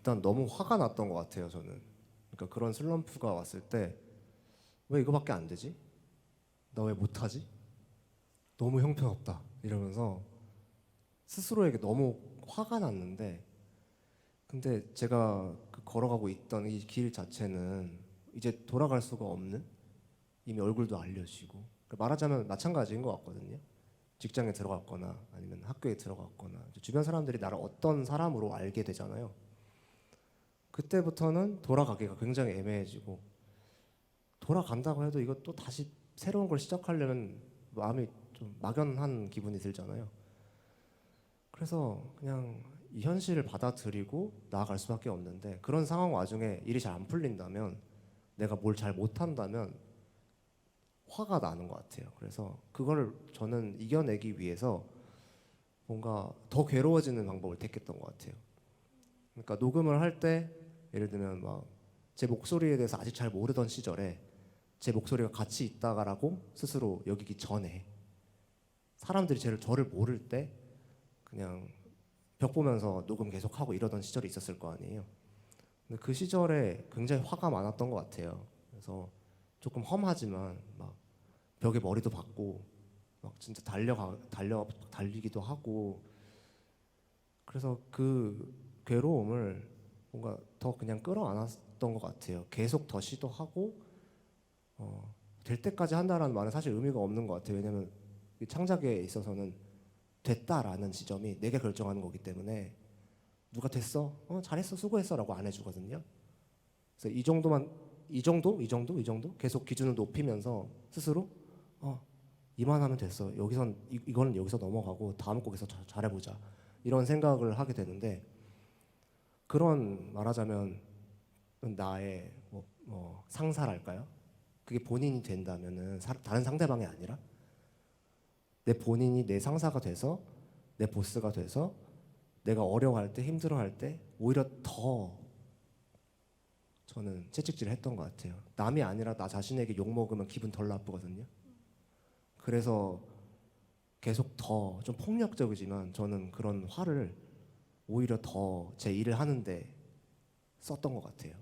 일단 너무 화가 났던 것 같아요 저는 그러니까 그런 슬럼프가 왔을 때 왜 이거밖에 안 되지? 나 왜 못하지? 너무 형편없다 이러면서 스스로에게 너무 화가 났는데 근데 제가 그 걸어가고 있던 이 길 자체는 이제 돌아갈 수가 없는 이미 얼굴도 알려지고 말하자면 마찬가지인 것 같거든요. 직장에 들어갔거나 아니면 학교에 들어갔거나 주변 사람들이 나를 어떤 사람으로 알게 되잖아요. 그때부터는 돌아가기가 굉장히 애매해지고 돌아간다고 해도 이거 또 다시 새로운 걸 시작하려면 마음이 좀 막연한 기분이 들잖아요. 그래서 그냥 이 현실을 받아들이고 나아갈 수밖에 없는데 그런 상황 와중에 일이 잘 안 풀린다면 내가 뭘 잘 못한다면 화가 나는 것 같아요. 그래서 그거를 저는 이겨내기 위해서 뭔가 더 괴로워지는 방법을 택했던 것 같아요. 그러니까 녹음을 할 때 예를 들면 막 제 목소리에 대해서 아직 잘 모르던 시절에 제 목소리가 같이 있다가라고 스스로 여기기 전에 사람들이 저를 저를 모를 때 그냥 벽 보면서 녹음 계속 하고 이러던 시절이 있었을 거 아니에요. 근데 그 시절에 굉장히 화가 많았던 것 같아요. 그래서 조금 험하지만 막 벽에 머리도 박고 막 진짜 달려가 달려 달리기도 하고 그래서 그 괴로움을 뭔가 더 그냥 끌어안았던 것 같아요. 계속 더 시도하고 어, 될 때까지 한다라는 말은 사실 의미가 없는 것 같아요. 왜냐하면 이 창작에 있어서는 됐다라는 지점이 내가 결정하는 거기 때문에 누가 됐어, 어, 잘했어, 수고했어라고 안 해주거든요. 그래서 이 정도만 이 정도, 이 정도, 이 정도 계속 기준을 높이면서 스스로 어, 이만하면 됐어. 여기선 이, 이거는 여기서 넘어가고 다음 곡에서 자- 잘해보자. 이런 생각을 하게 되는데 그런 말하자면 나의 뭐, 뭐 상사랄까요? 그게 본인이 된다면은 사- 다른 상대방이 아니라 내 본인이 내 상사가 돼서 내 보스가 돼서 내가 어려워할 때 힘들어할 때 오히려 더 저는 채찍질을 했던 것 같아요. 남이 아니라 나 자신에게 욕 먹으면 기분 덜 나쁘거든요. 그래서 계속 더 좀 폭력적이지만 저는 그런 화를 오히려 더 제 일을 하는데 썼던 것 같아요.